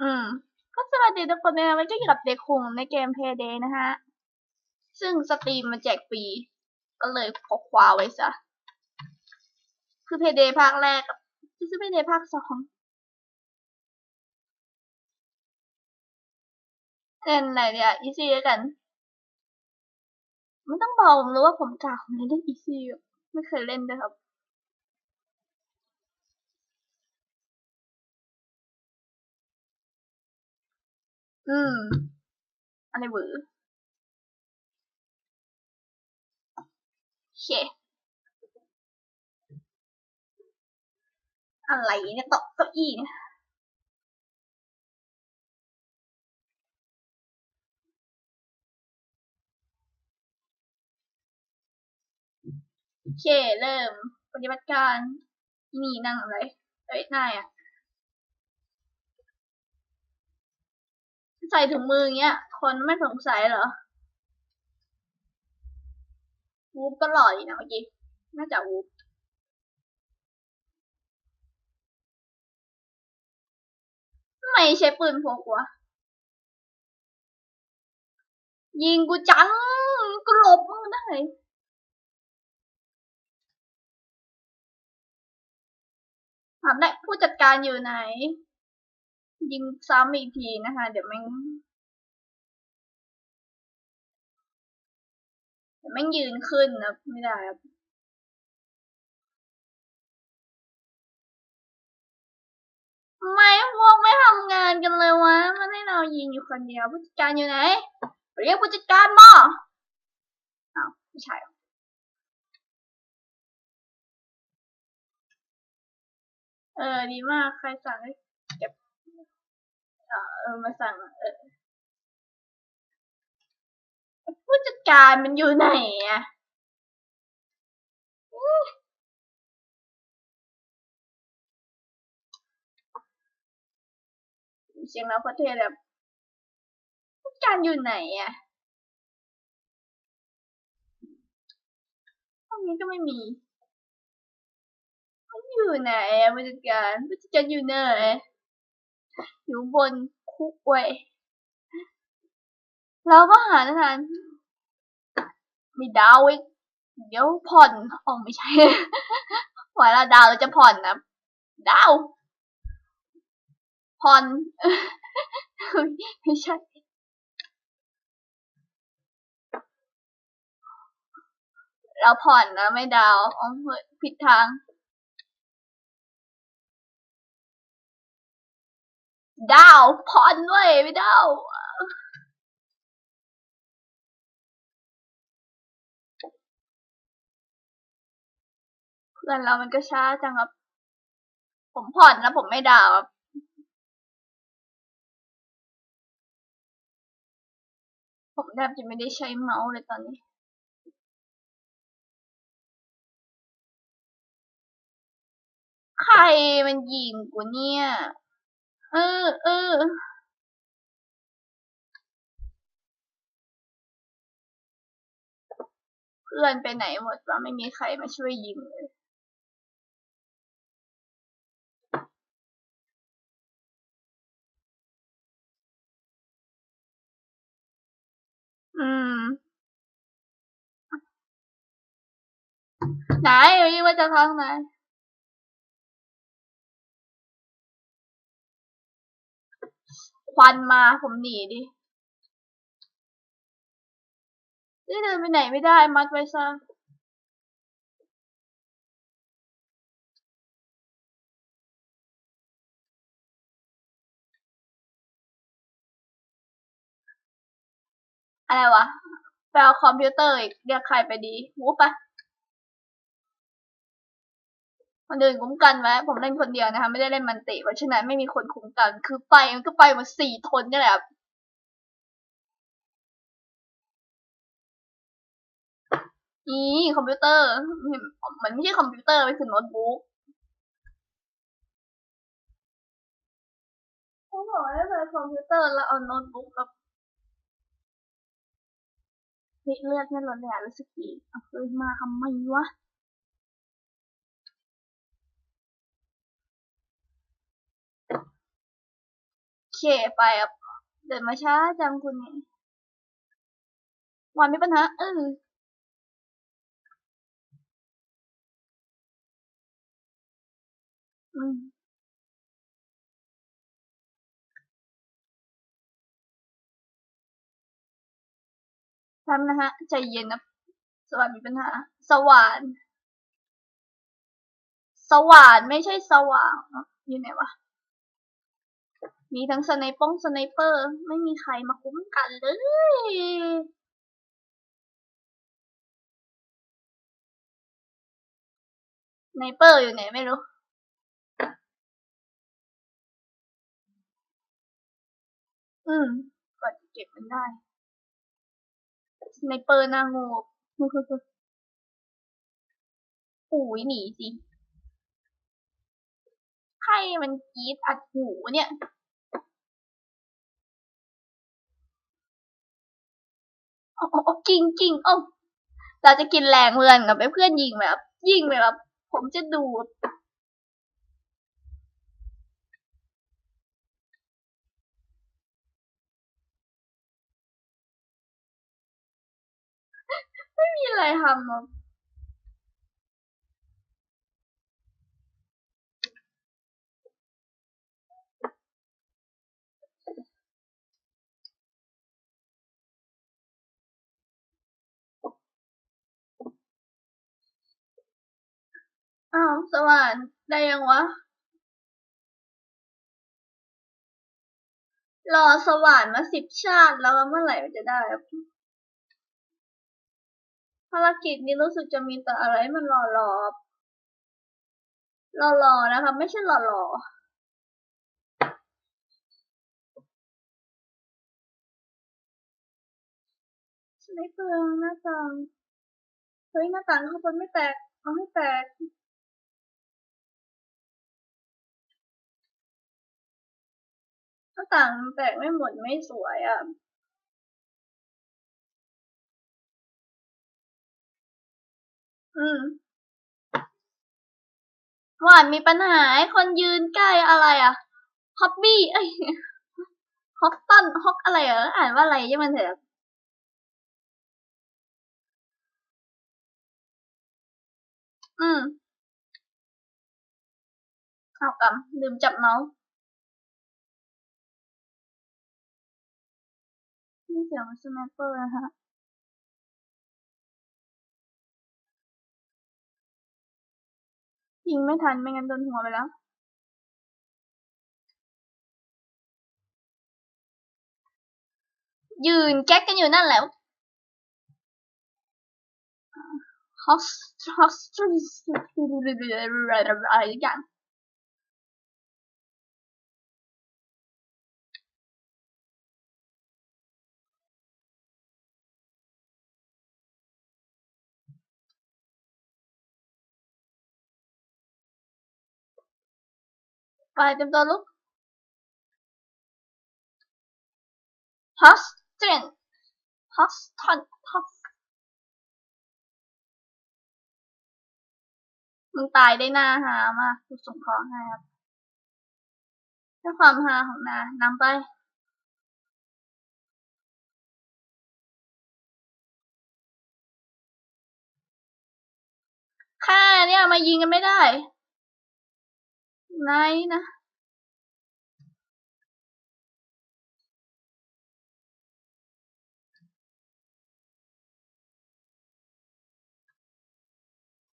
อืมก็สวัสดีทุกคนนะมันก็อยู่กับเด็กคุงในเกม Payday นะฮะ ซึ่งสตรีมมันแจกฟรีก็เลยพกคว้าไว้ซะ คือ Payday ภาคแรกกับที่ซื้อ Payday ภาคสองเล่นอะไรเนี่ยอีซี่แล้วกันไม่ต้องบอกผมรู้ว่าผมกล่าวผมเล่นอีซี่ไม่เคยเล่นด้วยครับ อืม อะไรเวอร์โอเค อะไรเนี่ยตกเก้าอี้เนี่ยโอเค เริ่ม ปฏิบัติการ นี่นั่งอะไรเอ้ยนายอะ ใส่ถุงมืออย่างเงี้ย คนไม่สงสัยเหรอ วูฟก็หล่อดีนะเมื่อกี้ น่าจะวูฟไม่ใช่ปืนพกวะ ยิงกูจัง กูหลบมึงได้ถามได้ผู้จัดการอยู่ไหน ยิงซ้ำอีกทีนะคะ เดี๋ยวแม่งเดี๋ยวแม่งยืนขึ้นนะไม่ได้ครับทำไมพวกไม่ทำงานกันเลยวะมันให้เรายิงอยู่คนเดียวผู้จัดการอยู่ไหนเรียกผู้จัดการมาอ้าวไม่ใช่เออดีมากใครสั่งให้ เออมาสั่งผู้จัดการมันอยู่ไหนอะเสียงเราประเทศแบบผู้จัดการอยู่ไหนอะห้องนี้ก็ไม่มีมันอยู่ไหนอะผู้จัดการผู้จัดการอยู่ไหน อยู่บนคุกเว้ยเราก็หาทานมีดาวอีกเดี๋ยวผ่อนอ๋อไม่ใช่หวยละดาวเราจะผ่อนนะ ดาว ผ่อน ไม่ใช่เราผ่อนนะไม่ดาวอ๋อผิดทาง ดาวผ่อนด้วยไม่ดาวเพื่อนเรามันก็ช้าจังครับ ผมผ่อนแล้วผมไม่ดาวครับผมแทบจะไม่ได้ใช้เมาส์เลยตอนนี้ใครมันยิงกูเนี่ย เออเออเพื่อนไปไหนหมดวะไม่มีใครมาช่วยยิงเลยอืม ไหนยิงมาจากทางไหน ควันมาผมหนีดินี่เดินไปไหนไม่ได้ มัดไว้ซะอะไรวะไปเอาคอมพิวเตอร์อีก เรียกใครไปดีวูบปะ คนอื่นคุ้มกันไว้ผมเล่นคนเดียวนะคะ ไม่ได้เล่นมันติเพราะฉะนั้นไม่มีคนคุ้มกัน คือไปมันก็ไปหมดสี่ทนนี่แหละนี่คอมพิวเตอร์ มันไม่ใช่คอมพิวเตอร์มันคือโน้ตบุ๊กเขาบอกให้ไปคอมพิวเตอร์แล้วเอาโน้ตบุ๊กกับเฮ้ยเลือดไม่ลดเลยอะรู้สึกดีเอาเฮ้ยมาทำไมวะ เคไปอะเดินมาช้าจังคุณเนี่ยวันมีปัญหาเอออืมทำนะฮะ ใจเย็นนะสว่านมีปัญหา สว่าน สว่านไม่ใช่สว่างอยู่ไหนวะ มีทั้งสไนปงสไนเปอร์ ไม่มีใครมาคุ้มกันเลยสไนเปอร์อยู่ไหนไม่รู้อืมกดเก็บมันได้สไนเปอร์หน้างูปุ๋ยหนีสิใครมันกรีดอัดหูเนี่ย โอ้โอ้กิงกิงโอ้เราจะกินแรงเพื่อนกับเพื่อนยิงแบบ ยิงแบบ ผมจะดูไม่มีอะไรทำ อ้าวสว่านได้ยังวะ รอสว่านมาสิบชาติแล้วเมื่อไหร่มันจะได้ภารกิจนี้รู้สึกจะมีแต่อะไรมันรอรอรอรอนะคะ ไม่ใช่รอรอสไนเปอร์หน้าต่างเฮ้ยหน้าต่างข้างบนไม่แตก เอาให้แตก หน้าต่างมันแตกไม่หมดไม่สวยอะอืมหวานมีปัญหาคนยืนใกล้อะไรอะฮอบบี้เอ้ยฮอกตันฮอกอะไรเหรออ่านว่าอะไรยังมันเถอะอืมเอากำลืมจับเมาส์ เสียงสแนปเปอร์นะฮะยิงไม่ทันไม่งั้นโดนหัวไปแล้วยืนแก๊กกันอยู่นั่นแหละฮอสฮอสอะไรอย่าง ไปเต็มตัวลุกฮอสเจนฮอสทันฮอสมึงตายได้หน้าหามากกูส่งของให้ครับด้วยความฮาของนานำไปค่เนี่ยมายิงกันไม่ได้ ไหนนะ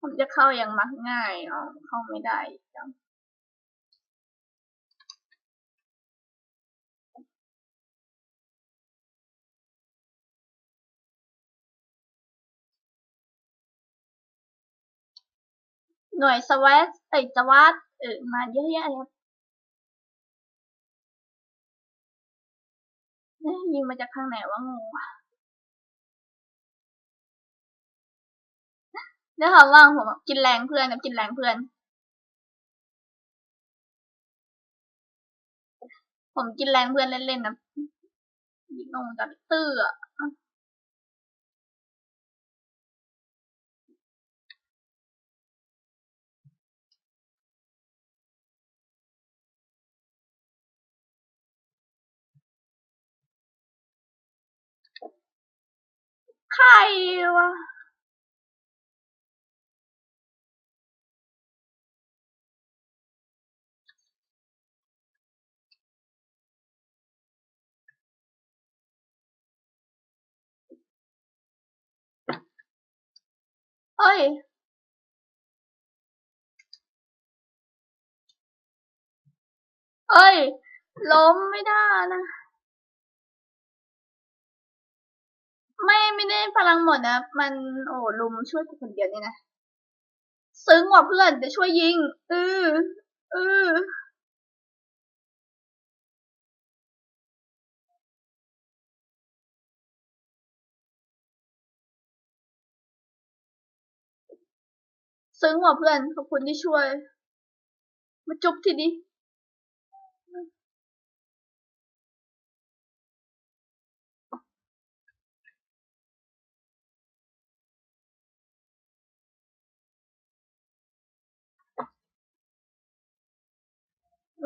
ผมจะเข้าอย่างมักง่ายอ๋อเข้าไม่ได้จังหน่วยสวัสดเอ้สวัสด เออมาเยอะแยะเลยครับเอ๊ะยิงมาจากทางไหนวะงูอะเรื่องควว่างผมกินแรงเพื่อนนะกินแรงเพื่อน ผมกินแรงเพื่อนเล่นๆนะยิงลงจากตื้ออะ ครวะเฮ้ยเอ้ย ล้มไม่ได้นะ ไม่ไม่ได้พลังหมดนะ มันโอ้ลุมช่วยกูคนเดียวนี่นะ ซึ้งว่ะเพื่อนจะช่วยยิงเออเออซึ้งว่ะเพื่อนขอบคุณที่ช่วย มาจุบทีนี้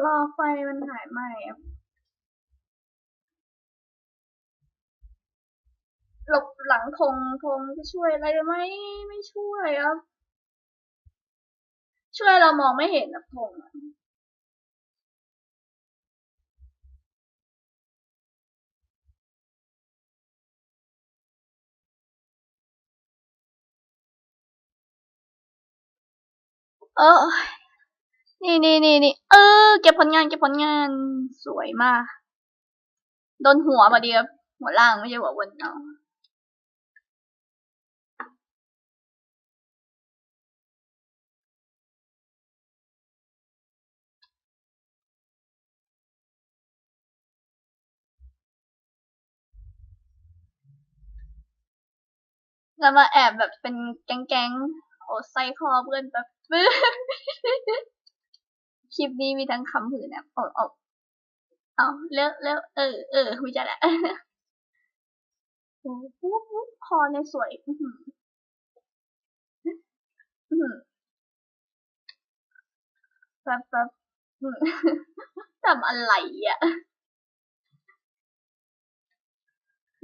รอไฟมันหายไหมหลบหลังธงธงจะช่วยอะไรไหมไม่ช่วยครับ ช่วยเรามองไม่เห็นนะธงอะเออ นี่นี่นี่นี่เออ เก็บผลงานเก็บผลงานสวยมาก โดนหัวมาดีครับหัวล่างไม่ใช่หัวบนเนาะแล้วมาแอบแบบเป็นแก๊งๆโอ้ไซคอเพื่อนแบบ คลิปนี้มีทั้งคำผืนนะโอ้โอ้เอาเลิกเลิกเออเออไม่ใช่ละโอ้โหคอในยสวย อื้อหืออื้อหือแบบแบบอื้อทำอะไรอะ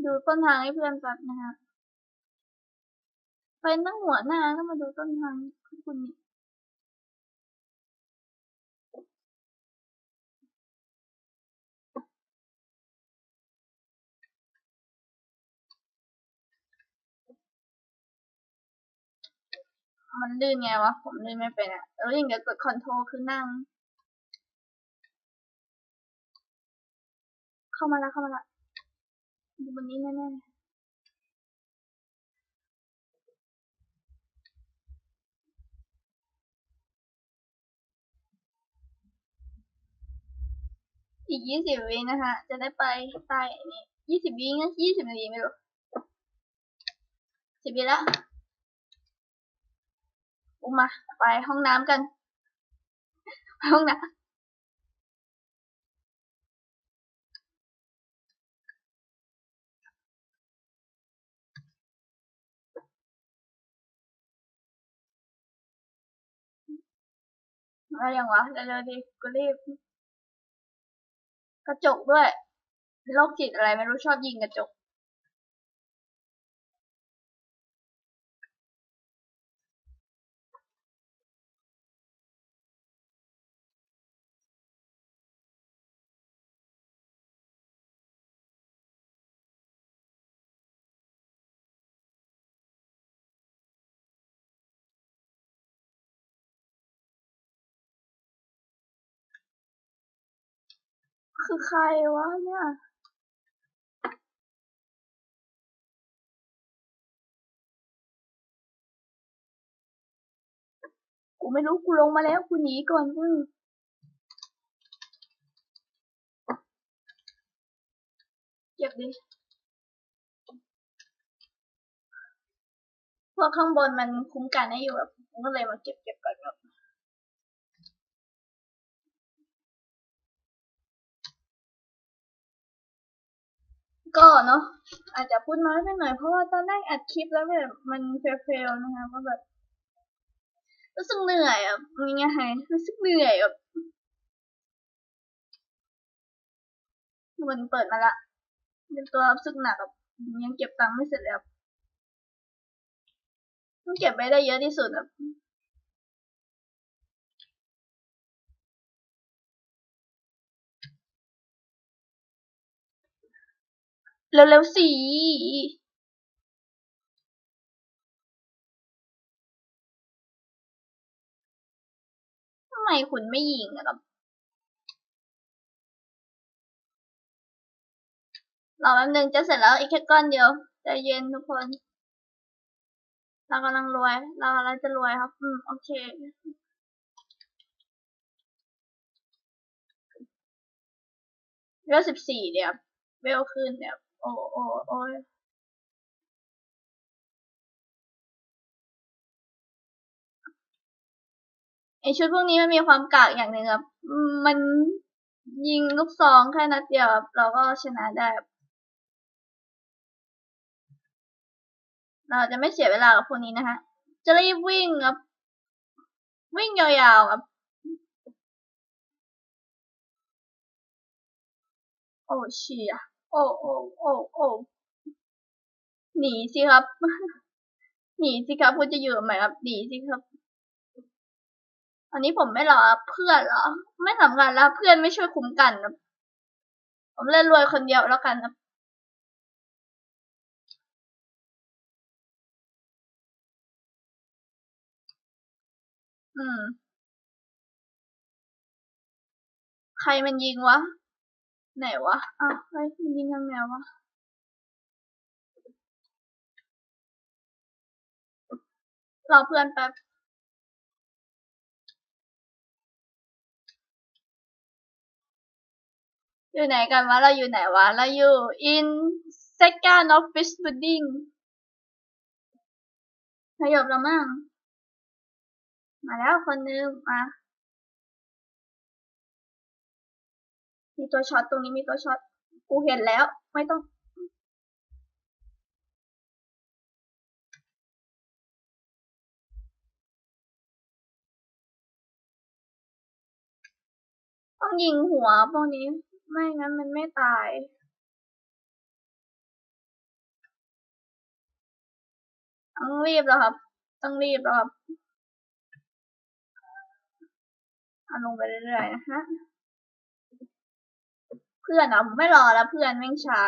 ดูต้นทางให้เพื่อนแป๊บนะฮะเป็นตั้งหัวหน้าก็มาดูต้นทางคุณนี่ มันลื่นไงวะ ผมลื่นไม่เป็นอะแล้วยังเดี๋ยวกดคอนโทรคือนั่ง เข้ามาแล้วเข้ามาแล้วอยู่บนนี้แน่ๆอีกยี่สิบวินะคะ จะได้ไปใต้นี่ยี่สิบวิงั้นยี่สิบนาทีไม่รู้สิบวิแล้ว อุ้มมา ไปห้องน้ำกันไปห้องน้ำอะไรอย่างวะเร็วๆดิกูรีบ กระจกด้วยโรคจิตอะไรไม่รู้ชอบยิงกระจก คือใครวะเนี่ยกูไม่รู้กูลงมาแล้วกูหนีก่อนอือเก็บดิพวกข้างบนมันคุ้มกันให้อยู่แบบผมก็เลยมาเก็บเก็บก่อนแบบ ก็เนาะอาจจะพูดน้อยไปหน่อยเพราะว่าตอนแรกอัดคลิปแล้วแบบมันเฟลๆนะคะว่าแบบ รู้สึกเหนื่อยอะมีไงไรู้สึกเหนื่อยแบบมันเปิดมาละเป็นตัวรู้สึกหนักแบบยังเก็บตังค์ไม่เสร็จแล้วต้องเก็บไว้ได้เยอะที่สุดอะ เร็วๆสิทำไมคุณไม่ยิงอะครับ รอแป๊บนึงจะเสร็จแล้วอีกแค่ก้อนเดียวใจเย็นทุกคน เรากำลังรวย เรากำลังจะรวยครับ อืม โอเคเวลสิบสี่เดี๋ยวเวลขึ้นเดี๋ยว โอ้โอ้โอ้ยไอชุดพวกนี้มันมีความกากอย่างหนึ่งครับ มันยิงลูกซองแค่นัดเดียวเราก็ชนะได้ เราจะไม่เสียเวลากับพวกนี้นะฮะ จะรีบวิ่งครับ วิ่งยาวๆครับ โอ้เชีย โอ้โอ้โอ้โอ้หนีสิครับ หนีสิครับคุณจะอยู่ไหมครับ หนีสิครับ อันนี้ผมไม่รอเพื่อนเหรอ ไม่สำคัญแล้ว เพื่อนไม่ช่วยคุ้มกันนะผมเล่นรวยคนเดียวแล้วกันนะอืม ใครมันยิงวะ ไหนวะอ้าวเฮ้ยมันยิงทางไหนวะรอเพื่อนแป๊บอยู่ไหนกันวะ เราอยู่ไหนวะ เราอยู่ in second office building ขยบแล้วมั่งมาแล้วคนนึงมา มีตัวช็อตตรงนี้มีตัวช็อตกูเห็นแล้วไม่ต้องต้องยิงหัวพวกนี้ ไม่งั้นมันไม่ตาย ต้องรีบแล้วครับ ต้องรีบแล้วครับเอาลงไปเรื่อยๆนะฮะ พื่อนอะผมไม่รอแล้วเพื่อนแม่งช้า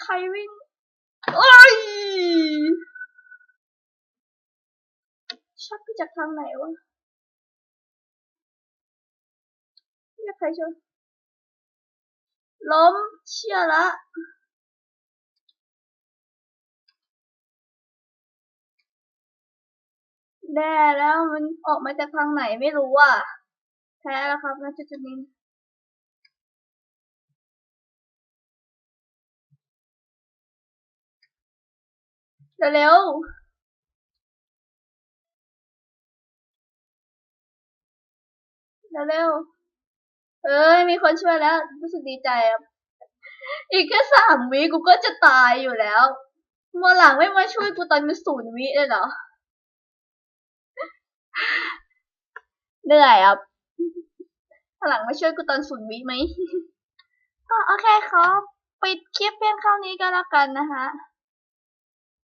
ใครวิ่งโอ้ยชักไปจากทางไหนวะเรียกใครช่วยล้มเชี่ยละ แน่แล้วมันออกมาจากทางไหนไม่รู้อะแพ้แล้วครับนะจุดจุดนี้เร็วเร็วเอ้ยมีคนช่วยแล้วรู้สึกดีใจอีกแค่สามวิกูก็จะตายอยู่แล้วมาหลังไม่มาช่วยกูตอนมีศูนย์วิเลยเหรอ เหนื่อยอะหลังมาช่วยกูตอนศูนย์วิไหมก็โอเคครับปิดคลิปเพียงเท่านี้ก็แล้วกันนะคะ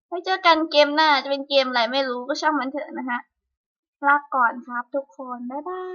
ไว้เจอกันเกมหน้าจะเป็นเกมอะไรไม่รู้ก็ช่างมันเถอะนะฮะลาก่อนครับทุกคน บ๊ายบาย